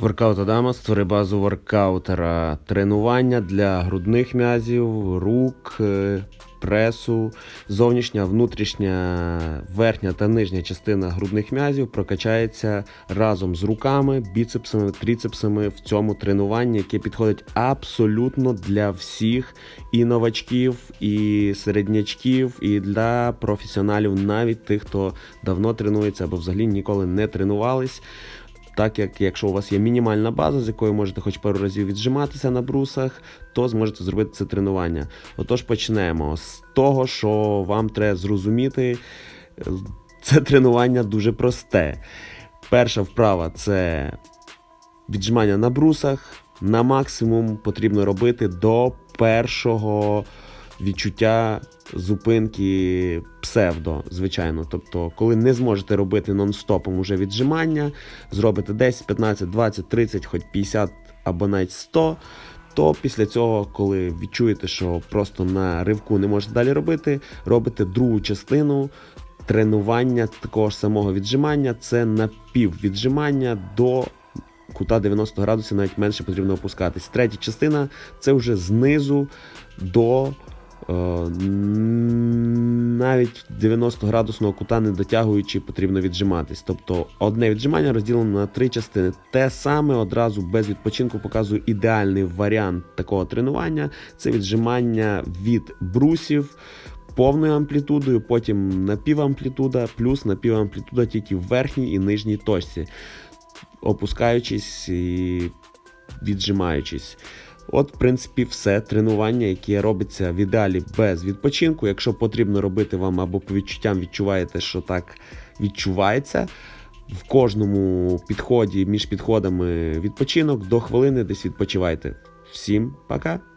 Воркаут Адама створи базу воркаутера. Тренування для грудних м'язів, рук, е, пресу, зовнішня, внутрішня, верхня та нижня частина грудних м'язів прокачається разом з руками, біцепсами, тріцепсами в цьому тренуванні, яке підходить абсолютно для всіх і новачків, і середнячків, і для професіоналів, навіть тих, хто давно тренується або взагалі ніколи не тренувались. Так як якщо у вас є мінімальна база, з якою можете хоч пару разів віджиматися на брусах, то зможете зробити це тренування. Отож, почнемо з того, що вам треба зрозуміти. Це тренування дуже просте. Перша вправа це віджимання на брусах. На максимум потрібно робити до першого відчуття зупинки псевдо, звичайно. Тобто, коли не зможете робити нон-стопом уже віджимання, зробите 10, 15, 20, 30, хоч 50 або навіть 100, то після цього, коли відчуєте, що просто на ривку не можете далі робити, робите другу частину. Тренування такого ж самого віджимання це напіввіджимання до кута 90 градусів, навіть менше потрібно опускатись. Третя частина це вже знизу до навіть 90 градусного кута не дотягуючи, потрібно віджиматись. Тобто одне віджимання розділено на три частини. Те саме одразу без відпочинку показую ідеальний варіант такого тренування. Це віджимання від брусів. Повною амплітудою, потім напівамплітуда, плюс напівамплітуда тільки в верхній і нижній точці, опускаючись і віджимаючись. От, в принципі, все тренування, яке робиться в ідеалі без відпочинку. Якщо потрібно робити вам або по відчуттям відчуваєте, що так відчувається. В кожному підході між підходами відпочинок до хвилини десь відпочивайте. Всім пока!